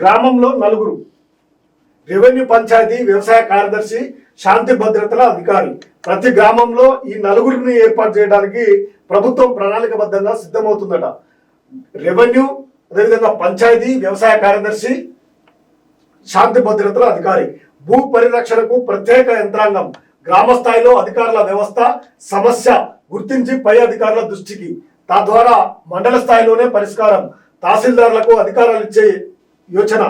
గ్రామంలో నలుగురు. రెవెన్యూ పంచాయతీ వ్యవసాయ కార్యదర్శి శాంతి భద్రతల అధికారి. ప్రతి గ్రామంలో ఈ నలుగురిని ఏర్పాటు చేయడానికి ప్రభుత్వం ప్రణాళికబద్ధంగా సిద్ధమవుతుందట. రెవెన్యూ అదేవిధంగా పంచాయతీ వ్యవసాయ కార్యదర్శి శాంతి భద్రతల అధికారి. భూ పరిరక్షణకు ప్రత్యేక యంత్రాంగం గ్రామ స్థాయిలో అధికారుల వ్యవస్థ సమస్య గుర్తించి పై అధికారుల దృష్టికి. తద్వారా మండల స్థాయిలోనే పరిష్కారం. తహసీల్దార్లకు అధికారాలు ఇచ్చే యోచన.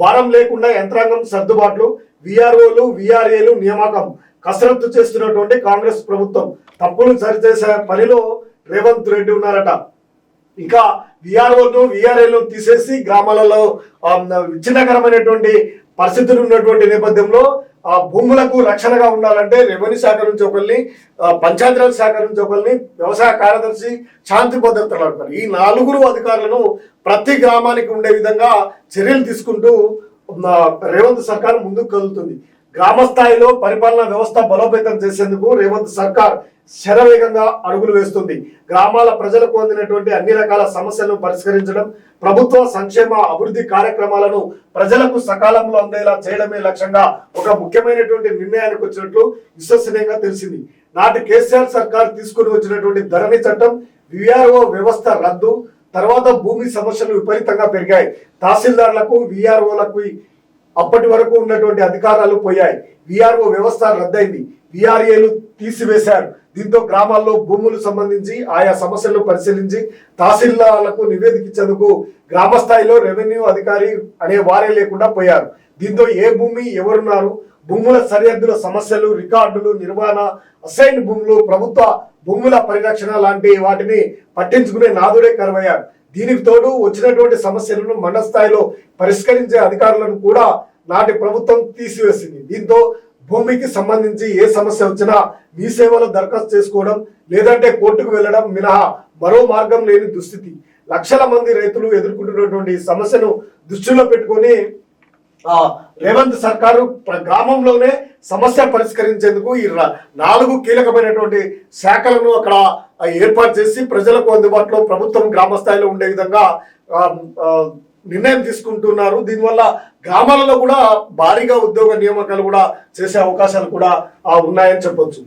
భారం లేకుండా యంత్రాంగం సర్దుబాట్లు విఆర్ఓలు విఆర్ఏలు నియామకం. కసరత్తు చేస్తున్నటువంటి కాంగ్రెస్ ప్రభుత్వం. తప్పులు సరిచేసే పనిలో రేవంత్ రెడ్డి ఉన్నారట. ఇంకా విఆర్ఓను విఆర్ఏలను తీసేసి గ్రామాలలో విచ్ఛిన్నకరమైనటువంటి పరిస్థితులు ఉన్నటువంటి నేపథ్యంలో ఆ భూములకు రక్షణగా ఉండాలంటే రెవెన్యూ శాఖ నుంచి ఒకరిని పంచాయతీరాజ్ శాఖ నుంచి ఒకరిని వ్యవసాయ కార్యదర్శి శాంతి భద్రతలు అంటారు ఈ నలుగురు అధికారులను ప్రతి గ్రామానికి ఉండే విధంగా చర్యలు తీసుకుంటూ రేవంత్ సర్కార్ ముందుకు కదులుతుంది. గ్రామ స్థాయిలో పరిపాలనా వ్యవస్థ బలోపేతం చేసేందుకు రేవంత్ సర్కార్ శరవేగంగా అడుగులు వేస్తుంది. గ్రామాల ప్రజలకు అందినటువంటి అన్ని రకాల సమస్యలను పరిష్కరించడం ప్రభుత్వ సంక్షేమ అభివృద్ధి కార్యక్రమాలను ప్రజలకు సకాలంలో అందేలా చేయడమే లక్ష్యంగా ఒక ముఖ్యమైనటువంటి నిర్ణయానికి వచ్చినట్లు విశ్వసనీయంగా తెలిసింది. నాటి కేసీఆర్ సర్కార్ తీసుకుని వచ్చినటువంటి ధరణి చట్టం విఆర్ఓ వ్యవస్థ రద్దు తర్వాత భూమి సమస్యలు విపరీతంగా పెరిగాయి. తహసీల్దార్లకు విఆర్ఓలకు అప్పటి వరకు ఉన్నటువంటి అధికారాలు పోయాయి. విఆర్ఓ వ్యవస్థ రద్దయింది. విఆర్ఏలు తీసివేశారు. దీంతో గ్రామాల్లో భూములు సంబంధించి ఆయా సమస్యలను పరిశీలించి తహసీల్దార్లకు నివేదిక ఇచ్చేందుకు గ్రామ స్థాయిలో రెవెన్యూ అధికారి అనే వారే లేకుండా పోయారు. దీంతో ఏ భూమి ఎవరున్నారు భూముల సరిహద్దుల సమస్యలు రికార్డులు నిర్వహణ అసైన్ భూములు ప్రభుత్వ భూముల పరిరక్షణ లాంటి వాటిని పట్టించుకునే నాదుడే కరువయ్యారు దీనికి తోడు వచ్చినటువంటి సమస్యలను మండల స్థాయిలో పరిష్కరించే అధికారులను కూడా నాటి ప్రభుత్వం తీసివేసింది. దీంతో భూమికి సంబంధించి ఏ సమస్య వచ్చినా మీ సేవలో దరఖాస్తు చేసుకోవడం లేదంటే కోర్టుకు వెళ్ళడం మినహా మరో మార్గం లేని దుస్థితి. లక్షల మంది రైతులు ఎదుర్కొంటున్నటువంటి సమస్యను దృష్టిలో పెట్టుకొని ఆ రేవంత్ సర్కారు గ్రామంలోనే సమస్య పరిష్కరించేందుకు ఈ నాలుగు కీలకమైనటువంటి శాఖలను అక్కడ ఏర్పాటు చేసి ప్రజలకు అందుబాటులో ప్రభుత్వం గ్రామ స్థాయిలో ఉండే విధంగా నిర్ణయం తీసుకుంటున్నారు. దీనివల్ల గ్రామాలలో కూడా భారీగా ఉద్యోగ నియామకాలు కూడా చేసే అవకాశాలు కూడా ఉన్నాయని చెప్పొచ్చు.